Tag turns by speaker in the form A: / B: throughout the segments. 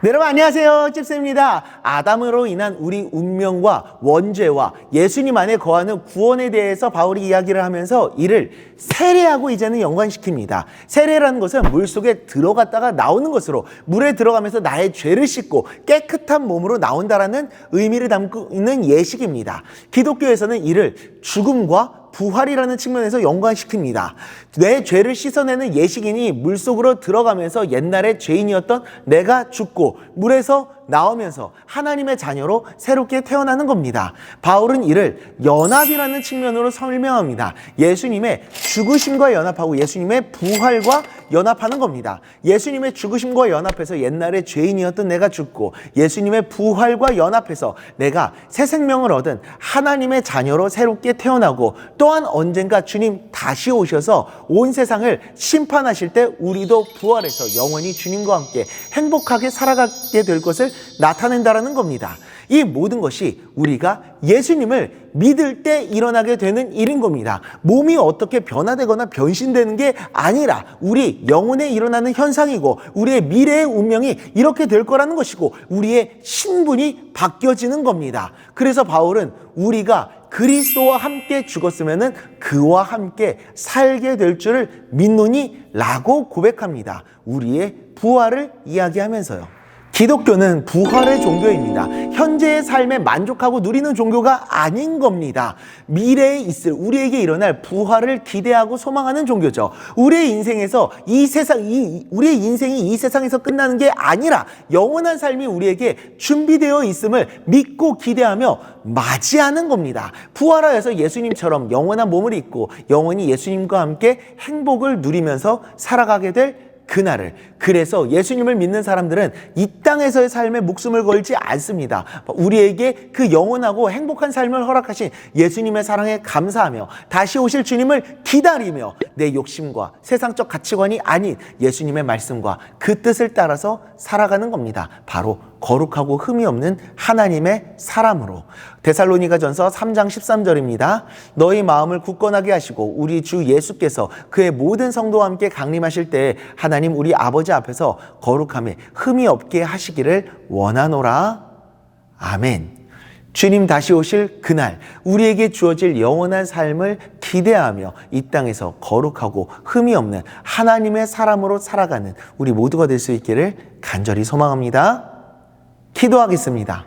A: 네, 여러분 안녕하세요. 찝스입니다. 아담으로 인한 우리 운명과 원죄와 예수님 안에 거하는 구원에 대해서 바울이 이야기를 하면서 이를 세례하고 이제는 연관시킵니다. 세례라는 것은 물 속에 들어갔다가 나오는 것으로 물에 들어가면서 나의 죄를 씻고 깨끗한 몸으로 나온다라는 의미를 담고 있는 예식입니다. 기독교에서는 이를 죽음과 부활이라는 측면에서 연관시킵니다. 내 죄를 씻어내는 예식인이 물속으로 들어가면서 옛날에 죄인이었던 내가 죽고 물에서 나오면서 하나님의 자녀로 새롭게 태어나는 겁니다. 바울은 이를 연합이라는 측면으로 설명합니다. 예수님의 죽으심과 연합하고 예수님의 부활과 연합하는 겁니다. 예수님의 죽으심과 연합해서 옛날에 죄인이었던 내가 죽고 예수님의 부활과 연합해서 내가 새 생명을 얻은 하나님의 자녀로 새롭게 태어나고 또한 언젠가 주님 다시 오셔서 온 세상을 심판하실 때 우리도 부활해서 영원히 주님과 함께 행복하게 살아가게 될 것을 나타낸다라는 겁니다. 이 모든 것이 우리가 예수님을 믿을 때 일어나게 되는 일인 겁니다. 몸이 어떻게 변화되거나 변신되는 게 아니라 우리 영혼에 일어나는 현상이고 우리의 미래의 운명이 이렇게 될 거라는 것이고 우리의 신분이 바뀌어지는 겁니다. 그래서 바울은 우리가 그리스도와 함께 죽었으면은 그와 함께 살게 될 줄을 믿노니라고 고백합니다. 우리의 부활을 이야기하면서요. 기독교는 부활의 종교입니다. 현재의 삶에 만족하고 누리는 종교가 아닌 겁니다. 미래에 있을 우리에게 일어날 부활을 기대하고 소망하는 종교죠. 우리의 인생에서 이 세상, 이, 우리의 인생이 이 세상에서 끝나는 게 아니라 영원한 삶이 우리에게 준비되어 있음을 믿고 기대하며 맞이하는 겁니다. 부활하여서 예수님처럼 영원한 몸을 입고 영원히 예수님과 함께 행복을 누리면서 살아가게 될 그날을 그래서 예수님을 믿는 사람들은 이 땅에서의 삶에 목숨을 걸지 않습니다. 우리에게 그 영원하고 행복한 삶을 허락하신 예수님의 사랑에 감사하며 다시 오실 주님을 기다리며 내 욕심과 세상적 가치관이 아닌 예수님의 말씀과 그 뜻을 따라서 살아가는 겁니다. 바로 거룩하고 흠이 없는 하나님의 사람으로 데살로니가 전서 3장 13절입니다. 너희 마음을 굳건하게 하시고 우리 주 예수께서 그의 모든 성도와 함께 강림하실 때 하나님 우리 아버지 앞에서 거룩함에 흠이 없게 하시기를 원하노라. 아멘. 주님 다시 오실 그날 우리에게 주어질 영원한 삶을 기대하며 이 땅에서 거룩하고 흠이 없는 하나님의 사람으로 살아가는 우리 모두가 될 수 있기를 간절히 소망합니다. 기도하겠습니다.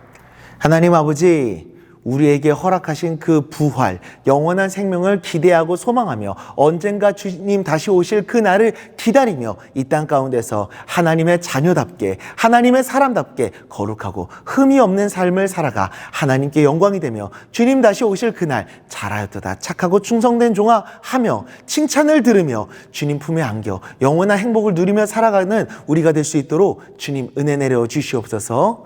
A: 하나님 아버지, 우리에게 허락하신 그 부활, 영원한 생명을 기대하고 소망하며 언젠가 주님 다시 오실 그 날을 기다리며 이 땅 가운데서 하나님의 자녀답게, 하나님의 사람답게 거룩하고 흠이 없는 삶을 살아가 하나님께 영광이 되며 주님 다시 오실 그날 잘하였도다 착하고 충성된 종아 하며 칭찬을 들으며 주님 품에 안겨 영원한 행복을 누리며 살아가는 우리가 될 수 있도록 주님 은혜 내려 주시옵소서